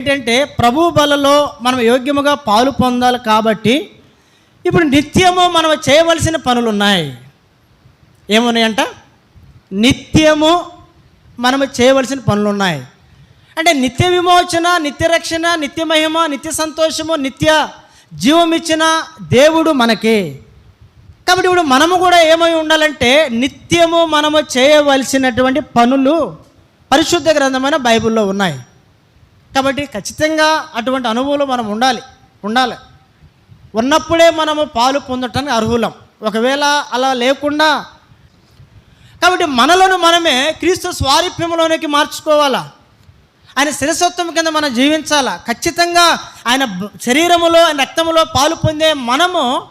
ఏంటంటే ప్రభు బలలో మనం యోగ్యముగా పాలు పొందాలి కాబట్టి ఇప్పుడు నిత్యము మనం చేయవలసిన పనులు ఉన్నాయి ఏమున్నాయంట? నిత్యము మనము చేయవలసిన పనులు ఉన్నాయి అంటే నిత్య విమోచన నిత్య రక్షణ నిత్య మహిమ నిత్య సంతోషము నిత్య జీవం ఇచ్చిన దేవుడు మనకి. కాబట్టి ఇప్పుడు మనము కూడా ఏమై ఉండాలంటే నిత్యము మనము చేయవలసినటువంటి పనులు పరిశుద్ధ గ్రంథమైన బైబిల్లో ఉన్నాయి. కాబట్టి ఖచ్చితంగా అటువంటి అనుభవంలో మనం ఉండాలి ఉండాలి. ఉన్నప్పుడే మనము పాలు పొందటానికి అర్హులం. ఒకవేళ అలా లేకుండా కాబట్టి మనలను మనమే క్రీస్తు స్వారూప్యంలోనికి మార్చుకోవాలా? ఆయన శిరసత్వం కింద మనం జీవించాలా? ఖచ్చితంగా ఆయన శరీరములో ఆయన రక్తములో పాలు పొందే మనము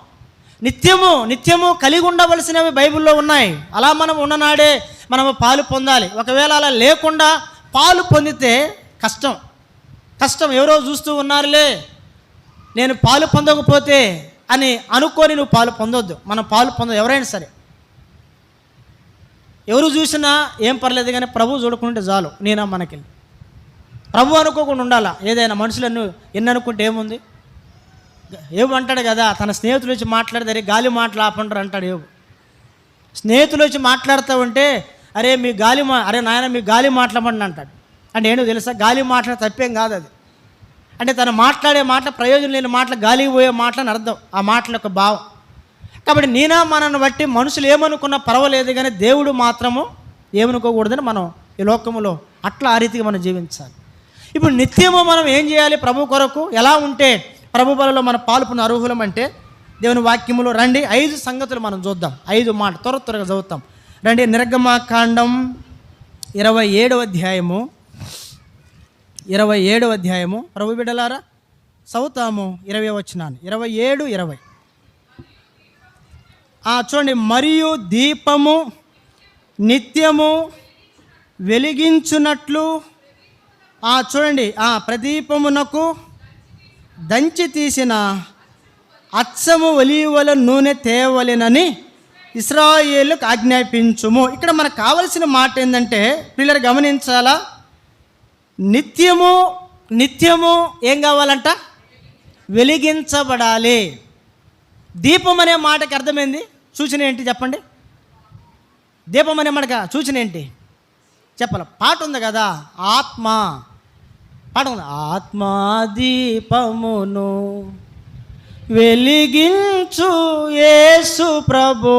నిత్యము నిత్యము కలిగి ఉండవలసినవి బైబిల్లో ఉన్నాయి. అలా మనం ఉన్ననాడే మనము పాలు పొందాలి. ఒకవేళ అలా లేకుండా పాలు పొందితే కష్టం. కష్టం ఎవరో చూస్తూ ఉన్నారులే. నేను పాలు పొందకపోతే అని అనుకొని నువ్వు పాలు పొందొద్దు. మనం పాలు పొంద ఎవరైనా సరే. ఎవరు చూసినా ఏం పర్లేదు కానీ ప్రభు చూడకుంటే చాలు. నేనా మనకి ప్రభు అనుకోకుండా ఉండాలా? ఏదైనా మనుషులను ఎన్ని అనుకుంటే ఏముంది? ఏవు అంటాడు కదా తన స్నేహితులు వచ్చి మాట్లాడితే గాలి మాటలు ఆపంటారు అంటాడు ఏవు స్నేహితులు వచ్చి మాట్లాడుతూ ఉంటే అరే మీ గాలి మా అరే నాయన మీ గాలి మాట్లాడమండి అంటాడు. అంటే ఏంటో తెలుసా? గాలి మాటలు తప్పేం కాదు అది. అంటే తను మాట్లాడే మాట ప్రయోజనం లేని మాటలు గాలికి పోయే మాటలని అర్థం. ఆ మాటల యొక్క భావం. కాబట్టి నేనా మనను బట్టి మనుషులు ఏమనుకున్నా పర్వాలేదు కానీ దేవుడు మాత్రము ఏమనుకోకూడదని మనం ఈ లోకములో అట్లా ఆ రీతిగా మనం జీవించాలి. ఇప్పుడు నిత్యము మనం ఏం చేయాలి? ప్రభు కొరకు ఎలా ఉంటే ప్రభు బలలో మన పాల్పొన్న అర్హులం అంటే దేవుని వాక్యములో రండి ఐదు సంగతులు మనం చూద్దాం. ఐదు మాట త్వర త్వరగా చదువుతాం. రండి నిర్గమాకాండం ఇరవై ఏడవ అధ్యాయము. ఇరవై ఏడవ అధ్యాయము. ప్రభు బిడలారా చదువుతాము ఇరవై వచ్చినాను ఇరవై ఏడు ఇరవై. ఆ, చూడండి మరియు దీపము నిత్యము వెలిగించున్నట్లు ఆ, చూడండి ఆ ప్రదీపమునకు దంచి తీసిన అచ్చము ఒలీవల నూనె తేవలెనని ఇస్రాయేలుకు ఆజ్ఞాపించుము. ఇక్కడ మనకు కావలసిన మాట ఏంటంటే పిల్లలు గమనించాలా? నిత్యము నిత్యము ఏం కావాలంట? వెలిగించబడాలి. దీపం అనే మాటకి అర్థమైంది? సూచన ఏంటి చెప్పండి? దీపం అనే మాటక? సూచన ఏంటి? చెప్పాల. పాట ఉంది కదా ఆత్మ. పాట ఉంది. ఆత్మా దీపమును వెలిగించు యేసు ప్రభు.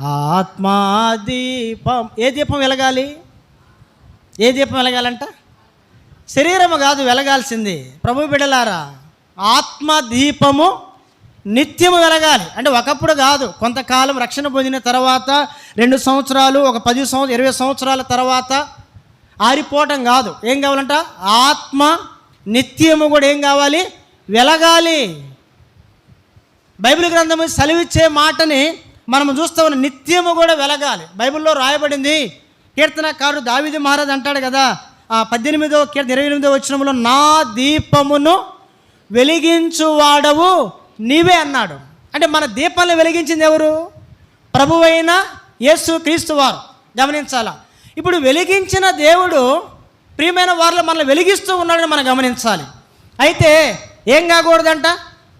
ఆత్మా దీపం. ఏ దీపం వెలగాలి? ఏ దీపం వెలగాలంట? శరీరము కాదు వెలగాల్సింది. ప్రభు బిడలారా ఆత్మ దీపము నిత్యము వెలగాలి. అంటే ఒకప్పుడు కాదు కొంతకాలం రక్షణ పొందిన తర్వాత రెండు సంవత్సరాలు ఒక పది సంవత్సరం ఇరవై సంవత్సరాల తర్వాత ఆరిపోవటం కాదు. ఏం కావాలంట? ఆత్మ నిత్యము కూడా ఏం కావాలి? వెలగాలి. బైబిల్ గ్రంథము సెలవిచ్చే మాటని మనం చూస్తూ ఉన్న నిత్యము కూడా వెలగాలి. బైబిల్లో రాయబడింది కీర్తనకారుడు దావిది మహారాజ్ అంటాడు కదా పద్దెనిమిదో కీర్తన ఇరవై ఎనిమిదో వచ్చినములో నా దీపమును వెలిగించువాడవు నీవే అన్నాడు. అంటే మన దీపాలను వెలిగించింది ఎవరు? ప్రభువైన యేసు క్రీస్తు వారు. గమనించాలా? ఇప్పుడు వెలిగించిన దేవుడు ప్రియమైన వారిలో మనల్ని వెలిగిస్తూ ఉన్నాడని మనం గమనించాలి. అయితే ఏం కాకూడదంట?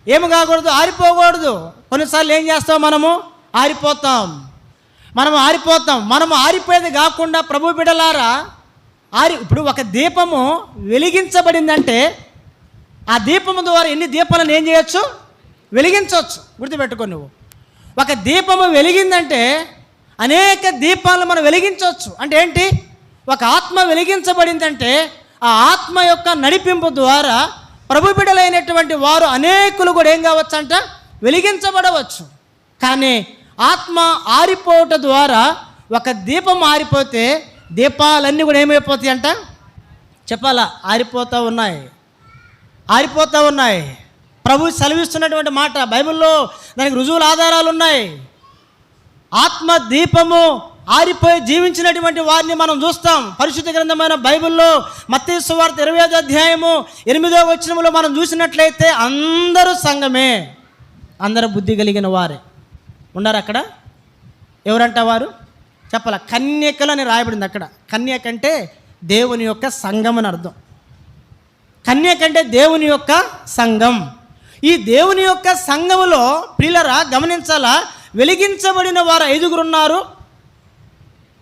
ఏమి కాకూడదు? ఆరిపోకూడదు. కొన్నిసార్లు ఏం చేస్తాం మనము? ఆరిపోతాం. మనము ఆరిపోతాం. మనము ఆరిపోయేది కాకుండా ప్రభు బిడలారా ఆరి ఇప్పుడు ఒక దీపము వెలిగించబడిందంటే ఆ దీపము ద్వారా ఎన్ని దీపాలను ఏం చేయొచ్చు? వెలిగించవచ్చు. గుర్తుపెట్టుకో నువ్వు. ఒక దీపము వెలిగిందంటే అనేక దీపాలను మనం వెలిగించవచ్చు. అంటే ఏంటి? ఒక ఆత్మ వెలిగించబడిందంటే ఆ ఆత్మ యొక్క నడిపింపు ద్వారా ప్రభు బిడలైనటువంటి వారు అనేకులు కూడా ఏం కావచ్చు అంట వెలిగించబడవచ్చు. కానీ ఆత్మ ఆరిపోవట ద్వారా ఒక దీపం ఆరిపోతే దీపాలన్నీ కూడా ఏమైపోతాయి అంట చెప్పాలా? ఆరిపోతూ ఉన్నాయి. ఆరిపోతూ ఉన్నాయి. ప్రభు సెలవిస్తున్నటువంటి మాట బైబిల్లో దానికి రుజువుల ఆధారాలు ఉన్నాయి. ఆత్మ దీపము ఆరిపోయి జీవించినటువంటి వారిని మనం చూస్తాం. పరిశుద్ధ గ్రంథమైన బైబిల్లో మత్తయి సువార్త ఇరవై ఐదో అధ్యాయము ఎనిమిదో వచనంలో మనం చూసినట్లయితే అందరూ సంఘమే అందరూ బుద్ధి కలిగిన వారే. ఉన్నారు అక్కడ? ఎవరంట వారు? చెప్పాల? కన్యకలు అని రాయబడింది అక్కడ. కన్యక అంటే దేవుని యొక్క సంఘం అని అర్థం. కన్యక అంటే దేవుని యొక్క సంఘం ఈ దేవుని యొక్క సంఘములో పిల్లరా గమనించాలా? వెలిగించబడిన వారు ఐదుగురు ఉన్నారు.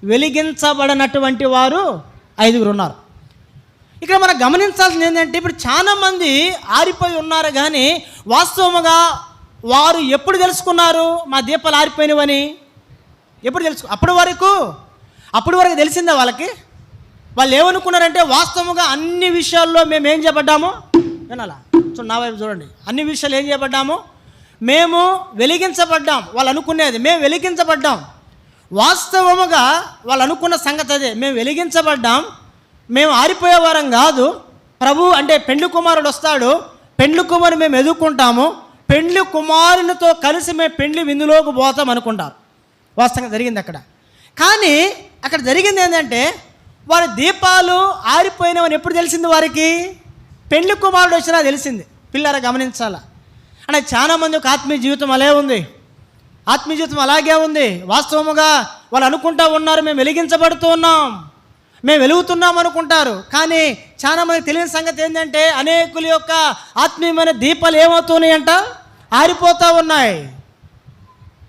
వెలిగించబడినటువంటి వారు ఐదుగురు ఉన్నారు. ఇక్కడ మనం గమనించాల్సింది ఏంటంటే ఇప్పుడు చాలామంది ఆరిపోయి ఉన్నారు కానీ వాస్తవముగా వారు ఎప్పుడు తెలుసుకున్నారు మా దీపాలు ఆరిపోయినవని ఎప్పుడు తెలుసు? అప్పటి వరకు అప్పటి వరకు తెలిసిందా వాళ్ళకి? వాళ్ళు ఏమనుకున్నారంటే వాస్తవంగా అన్ని విషయాల్లో మేము ఏం చేయబడ్డాము వినాలా? చూడండి నా వైపు చూడండి. అన్ని విషయాలు ఏం చేయబడ్డాము మేము వెలిగించబడ్డాం. వాళ్ళు అనుకునేది మేము వెలిగించబడ్డాం. వాస్తవముగా వాళ్ళు అనుకున్న సంగతి అదే. మేము వెలిగించబడ్డాం. మేము ఆరిపోయేవారం కాదు. ప్రభు అంటే పెండ్లి కుమారుడు వస్తాడు. పెండ్లి కుమారుని మేము ఎదుర్కొంటాము. పెండ్లి కుమారునితో కలిసి మేము పెండ్లి విందులోకి పోతాం అనుకుంటారు. వాస్తవంగా జరిగింది అక్కడ. కానీ అక్కడ జరిగింది ఏంటంటే వారి దీపాలు ఆరిపోయినవని ఎప్పుడు తెలిసింది వారికి? పెళ్ళి కుమారుడు వచ్చినా తెలిసింది. పిల్లర గమనించాల? అంటే చాలామంది ఒక ఆత్మీయ జీవితం అలే ఉంది. ఆత్మీయ జీవితం అలాగే ఉంది. వాస్తవముగా వాళ్ళు అనుకుంటా ఉన్నారు మేము వెలిగించబడుతూ ఉన్నాం. మేము వెలుగుతున్నాం అనుకుంటారు. కానీ చాలామంది తెలియని సంగతి ఏంటంటే అనేకుల యొక్క ఆత్మీయమైన దీపాలు ఏమవుతున్నాయి అంట ఆరిపోతూ ఉన్నాయి.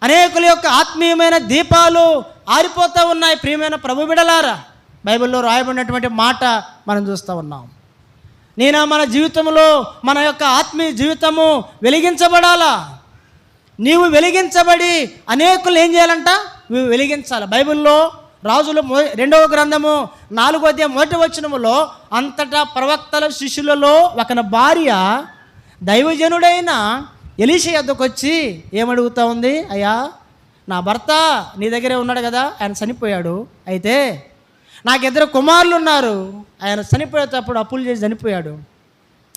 అనేకుల యొక్క ఆత్మీయమైన దీపాలు ఆరిపోతూ ఉన్నాయి ప్రియమైన ప్రభు బిడలారా. బైబిల్లో రాయబడినటువంటి మాట మనం చూస్తూ ఉన్నాం. నేను మన జీవితంలో మన యొక్క ఆత్మీయ జీవితము వెలిగించబడాలా? నీవు వెలిగించబడి అనేకులు ఏం చేయాలంట? నువ్వు వెలిగించాలి. బైబిల్లో రాజులు రెండవ గ్రంథము నాలుగో అధ్యాయం మొదటి వచనములో అంతటా ప్రవక్తల శిష్యులలో ఒక భార్య దైవజనుడైన ఎలీష యొద్దకు వచ్చి ఏమడుగుతా ఉంది? అయ్యా నా భర్త నీ దగ్గరే ఉన్నాడు కదా ఆయన చనిపోయాడు. అయితే నాకు ఇద్దరు కుమారులు ఉన్నారు. ఆయన చనిపోయేటప్పుడు అప్పులు చేసి చనిపోయాడు.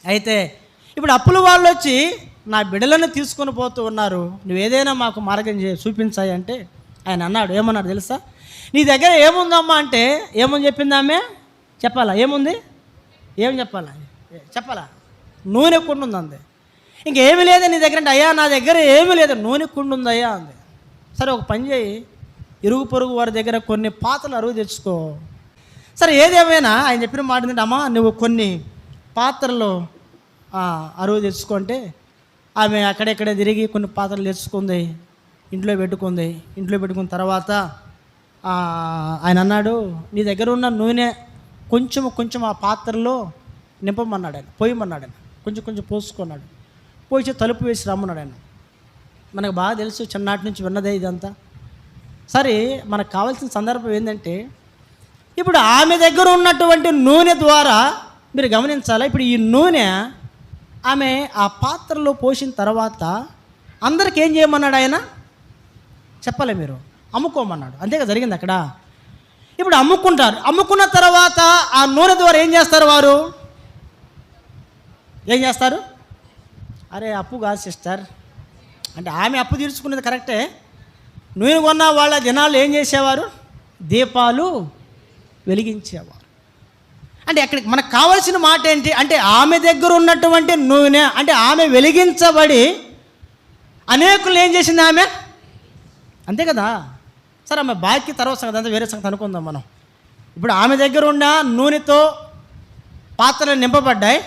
అయితే ఇప్పుడు అప్పుల వాళ్ళు వచ్చి నా బిడ్డలను తీసుకొని పోతూ ఉన్నారు. నువ్వు ఏదైనా మాకు మార్గం చే చూపించాయి అంటే ఆయన అన్నాడు. ఏమన్నాడు తెలుసా? నీ దగ్గర ఏముందమ్మా అంటే ఏమని చెప్పిందామే చెప్పాలా? ఏముంది? ఏం చెప్పాలా? చెప్పాలా? నూనె కుండు ఇంకేమి లేదు నీ దగ్గర అంటే అయ్యా నా దగ్గర ఏమీ లేదు నూనె కుండు ఉంది అయ్యా అంది. సరే ఒక పని చేయి ఇరుగు పొరుగు వారి దగ్గర కొన్ని పాత్రలు అరువు తెచ్చుకో. సరే ఏదేమైనా ఆయన చెప్పిన మాట ఏంటంటే అమ్మా నువ్వు కొన్ని పాత్రలు అరువు తెచ్చుకుంటే ఆమె అక్కడెక్కడే తిరిగి కొన్ని పాత్రలు తెచ్చుకుంది ఇంట్లో పెట్టుకుంది ఇంట్లో పెట్టుకున్న తర్వాత ఆయన అన్నాడు నీ దగ్గర ఉన్న నూనె కొంచెం కొంచెం ఆ పాత్రలో నింపమన్నాడు ఆయన పోయమన్నాడు ఆయన కొంచెం కొంచెం పోసుకున్నాడు. పోసి తలుపు వేసి రమ్మన్నాడు ఆయన. మనకు బాగా తెలుసు చిన్ననాటి నుంచి విన్నదే ఇదంతా. సరే మనకు కావాల్సిన సందర్భం ఏంటంటే ఇప్పుడు ఆమె దగ్గర ఉన్నటువంటి నూనె ద్వారా మీరు గమనించాలా? ఇప్పుడు ఈ నూనె ఆమె ఆ పాత్రలో పోసిన తర్వాత అందరికి ఏం చేయమన్నాడు ఆయన? చెప్పలే మీరు? అమ్ముకోమన్నాడు. అంతేగా జరిగింది అక్కడ. ఇప్పుడు అమ్ముకుంటారు. అమ్ముకున్న తర్వాత ఆ నూనె ద్వారా ఏం చేస్తారు వారు? ఏం చేస్తారు? అరే అప్పు కాదు సిస్టర్. అంటే ఆమె అప్పు తీర్చుకునేది కరెక్టే. నూనె కొన్న వాళ్ళ జనాలు ఏం చేసేవారు? దీపాలు వెలిగించేవారు. అంటే అక్కడికి మనకు కావాల్సిన మాట ఏంటి? అంటే ఆమె దగ్గర ఉన్నటువంటి నూనె అంటే ఆమె వెలిగించబడి అనేకులు ఏం చేసింది ఆమె? అంతే కదా? సరే ఆమె బాక్య తర్వాత సంగతి అంతా వేరే సంగతి అనుకుందాం మనం. ఇప్పుడు ఆమె దగ్గర ఉన్న నూనెతో పాత్రలు నింపబడ్డాయి.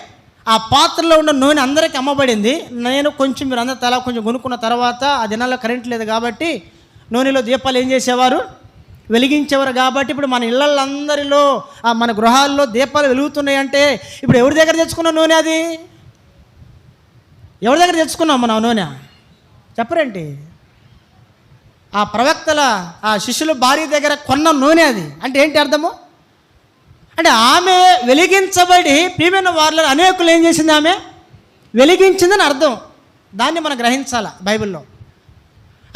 ఆ పాత్రలో ఉన్న నూనె అందరికీ అమ్మబడింది. నేను కొంచెం మీరు అందరూ తల కొంచెం కొనుక్కున్న తర్వాత ఆ దినాల్లో కరెంట్ లేదు కాబట్టి నూనెలో దీపాలు ఏం చేసేవారు? వెలిగించేవారు కాబట్టి ఇప్పుడు మన ఇళ్ళందరిలో ఆ మన గృహాల్లో దీపాలు వెలుగుతున్నాయి అంటే ఇప్పుడు ఎవరి దగ్గర తెచ్చుకున్న నూనె అది? ఎవరి దగ్గర తెచ్చుకున్నాం మనం ఆ నూనె? చెప్పరేంటి ఆ ప్రవక్తల ఆ శిష్యుల భార్య దగ్గర కొన్న నూనె అది. అంటే ఏంటి అర్థము? అంటే ఆమె వెలిగించబడి ప్రియమైన వారిలో అనేకులు ఏం చేసింది ఆమె? వెలిగించిందని అర్థం. దాన్ని మనం గ్రహించాల బైబిల్లో.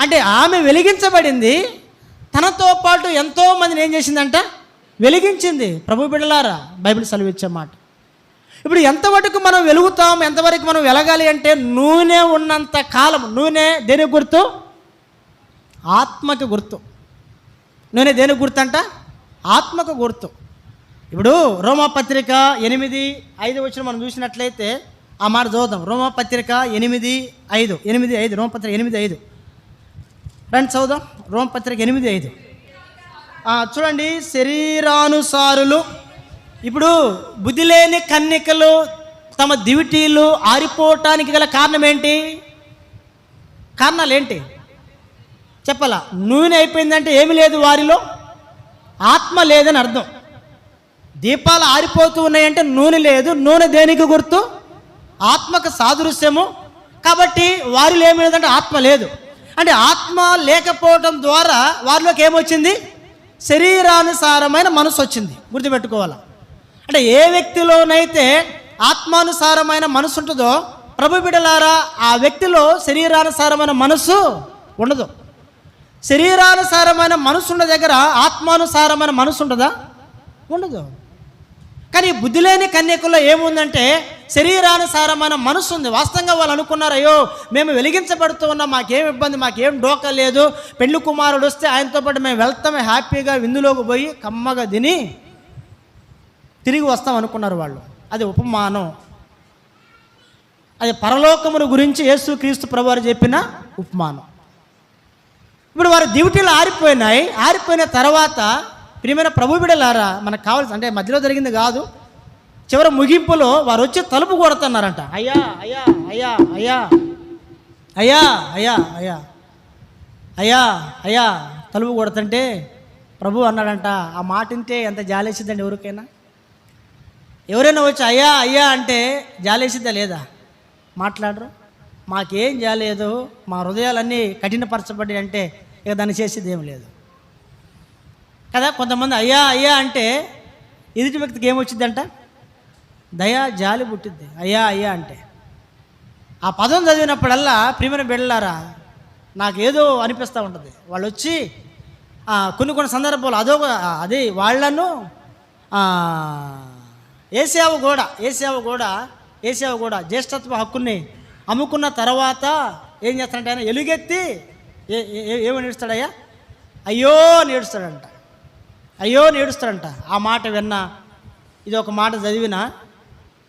అంటే ఆమె వెలిగించబడింది తనతో పాటు ఎంతో మందిని ఏం చేసిందంట? వెలిగించింది. ప్రభు బిడ్డలారా బైబిల్ సెలవిచ్చే మాట. ఇప్పుడు ఎంతవరకు మనం వెలుగుతాం ఎంతవరకు మనం వెలగాలి అంటే నూనె ఉన్నంత కాలం నూనె దేనికి గుర్తు? ఆత్మకి గుర్తు. నూనె దేనికి గుర్తు అంట? ఆత్మకు గుర్తు. ఇప్పుడు రోమపత్రిక ఎనిమిది ఐదు వచ్చిన మనం చూసినట్లయితే ఆ మాట చూద్దాం రోమపత్రిక ఎనిమిది ఐదు. ఎనిమిది ఐదు. రోమపత్రిక ఎనిమిది ఐదు. రండి చదువుదాం. రోమపత్రిక ఎనిమిది ఐదు. చూడండి శరీరానుసారులు ఇప్పుడు బుద్ధి లేని కన్నికలు తమ దివిటీలు ఆరిపోవటానికి గల కారణం ఏంటి కారణాలు ఏంటి చెప్పాలా? నూనె అయిపోయిందంటే ఏమి లేదు వారిలో. ఆత్మ లేదని అర్థం. దీపాలు ఆరిపోతూ ఉన్నాయంటే నూనె లేదు. నూనె దేనికి గుర్తు? ఆత్మకు సాదృశ్యము. కాబట్టి వారిలో ఏమి లేదంటే ఆత్మ లేదు. అంటే ఆత్మ లేకపోవడం ద్వారా వారిలోకి ఏమొచ్చింది? శరీరానుసారమైన మనసు వచ్చింది. గుర్తుపెట్టుకోవాలి. అంటే ఏ వ్యక్తిలోనైతే ఆత్మానుసారమైన మనసు ఉంటుందో ప్రభు బిడలారా ఆ వ్యక్తిలో శరీరానుసారమైన మనసు ఉండదు. శరీరానుసారమైన మనసు ఉన్న దగ్గర ఆత్మానుసారమైన మనసు ఉండదా ఉండదు. కానీ బుద్ధి లేని కన్యకుల్లో ఏముందంటే శరీరానుసారమైన మనసు ఉంది వాస్తవంగా వాళ్ళు అనుకున్నారు అయ్యో మేము వెలిగించబడుతూ ఉన్నాం మాకేం ఇబ్బంది మాకేం డోకా లేదు. పెళ్ళి కుమారుడు వస్తే ఆయనతో పాటు మేము వెళ్తామే హ్యాపీగా విందులోకి పోయి కమ్మగా తిని తిరిగి వస్తాం అనుకున్నారు వాళ్ళు. అది ఉపమానం. అది పరలోకమును గురించి యేసు క్రీస్తు ప్రభువారు చెప్పిన ఉపమానం. ఇప్పుడు వారి డ్యూటీలు ఆరిపోయినాయి. ఆరిపోయిన తర్వాత ప్రియమైన ప్రభు బిడలారా మనకు కావాల్సి అంటే మధ్యలో జరిగింది కాదు. చివరి ముగింపులో వారు వచ్చి తలుపు కొడుతున్నారంట. అయ్యా అయ్యా అయ్యా అయ్యా అయ్యా అయ్యా అయ్యా అయ్యా అయ్యా తలుపు కొడుతుంటే ప్రభు అన్నాడంట ఆ మాట వింటే ఎంత జాలేసిద్దండి ఎవరికైనా? ఎవరైనా వచ్చి అయ్యా అయ్యా అంటే జాలేసిద్దా లేదా? మాట్లాడరు. మాకేం జాలేదు మా హృదయాలన్నీ కఠినపరచబడి అంటే ఇక దాన్ని చేసేది ఏం లేదు. కదా కొంతమంది అయ్యా అయ్యా అంటే ఎదుటి వ్యక్తికి ఏమొచ్చిందంట దయా జాలి పుట్టిద్ది. అయ్యా అయ్యా అంటే. ఆ పదం చదివినప్పుడల్లా ప్రియమైన బిడ్డలారా నాకేదో అనిపిస్తూ ఉంటుంది. వాళ్ళు వచ్చి కొన్ని కొన్ని సందర్భాలు అదో అది వాళ్ళను ఏసేవ ఏసావ కూడా ఏసావ కూడా ఏసావ కూడా జ్యేష్ఠత్వ హక్కుని అమ్ముకున్న తర్వాత ఏం చేస్తాడంటే ఆయన ఎలుగెత్తి ఏ- ఏ- ఏమని ఏడుస్తాడయ్యా అయ్యో నేడుస్తాడంట. అయ్యో నేడుస్తారంట ఆ మాట విన్నా ఇది ఒక మాట చదివినా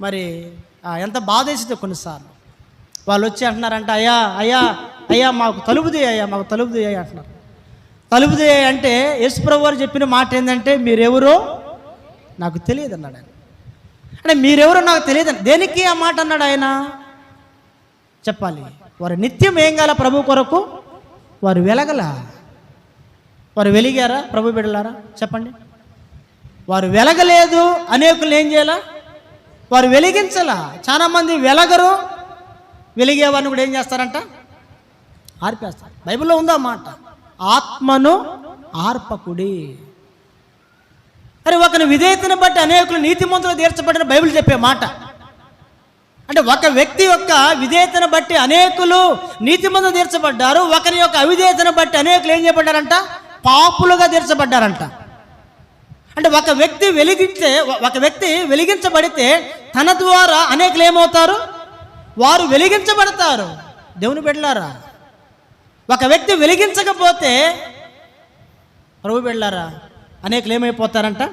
మరి ఎంత బాధ వేసిందో కొన్నిసార్లు. వాళ్ళు వచ్చి అంటున్నారంట అయ్యా అయ్యా అయ్యా మాకు తలుపుది అయ్యా మాకు తలుపుది అయ్యా అంటున్నారు. తలుపుది అంటే యేసుప్రభు వారు చెప్పిన మాట ఏంటంటే మీరెవరో నాకు తెలియదు అన్నాడు ఆయన. అంటే మీరెవరో నాకు తెలియదు దేనికి ఆ మాట అన్నాడు ఆయన? చెప్పాలి. వారు నిత్యం ఏం కాల ప్రభు కొరకు? వారు వెలగల. వారు వెలిగారా? ప్రభు బిడ్డలారా చెప్పండి. వారు వెలగలేదు అనేకులు ఏం చేయాలా? వారు వెలిగించాలా. చాలామంది వెలగరు వెలిగేవారిని కూడా ఏం చేస్తారంట? ఆర్పేస్తారు. బైబిల్లో ఉందా మాట? ఆత్మను ఆర్పకుడి. అరే ఒకని విధేయతను బట్టి అనేకులు నీతిమంతులు తీర్చబడిన బైబిల్ చెప్పే మాట. అంటే ఒక వ్యక్తి యొక్క విధేయతను బట్టి అనేకులు నీతిమంతులు తీర్చబడ్డారు ఒకరి యొక్క అవిధేయతను బట్టి అనేకులు ఏం చేయబడ్డారంట? పాపులుగా తీర్చబడ్డారంట. అంటే ఒక వ్యక్తి వెలిగించే ఒక వ్యక్తి వెలిగించబడితే తన ద్వారా అనేకులు ఏమవుతారు? వారు వెలిగించబడతారు. దేవుని బిడ్డలారా ఒక వ్యక్తి వెలిగించకపోతే ప్రభు బిడ్డలారా అనేకులు ఏమైపోతారంట?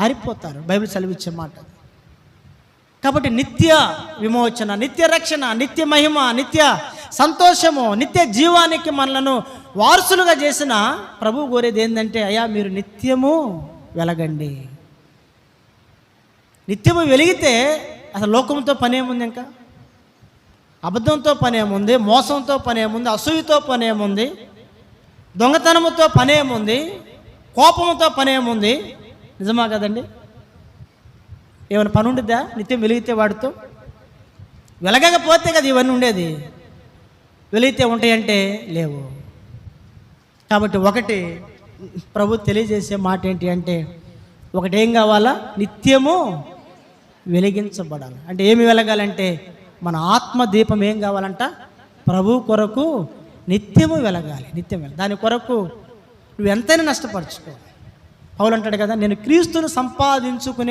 ఆరిపోతారు. బైబిల్ సెలవిచ్చే మాట కాబట్టి నిత్య విమోచన నిత్య రక్షణ నిత్య మహిమ నిత్య సంతోషము నిత్య జీవానికి మనలను వారసులుగా చేసిన ప్రభు కోరేది ఏంటంటే అయ్యా మీరు నిత్యము వెలగండి. నిత్యము వెలిగితే అసలు లోకంతో పనేముంది ఇంకా? అబద్ధంతో పనేముంది మోసంతో పనేముంది అసూయతో పనేముంది దొంగతనముతో పనేముంది ఏముంది? కోపంతో పనేముంది నిజమా కదండి? ఏమైనా పని ఉండిద్దా? నిత్యం వెలిగితే వాడితో? వెలగకపోతే కదా ఇవన్నీ ఉండేది. వెలిగితే ఉంటాయంటే లేవు. కాబట్టి ఒకటి ప్రభు తెలియజేసే మాట ఏంటి అంటే ఒకటి ఏం కావాలా? నిత్యము వెలిగించబడాలి. అంటే ఏమి వెలగాలంటే మన ఆత్మ దీపం ఏం కావాలంట? ప్రభు కొరకు నిత్యము వెలగాలి నిత్యం దాని కొరకు నువ్వు ఎంతైనా నష్టపరచుకో పౌలు అంటాడు కదా నేను క్రీస్తును సంపాదించుకునే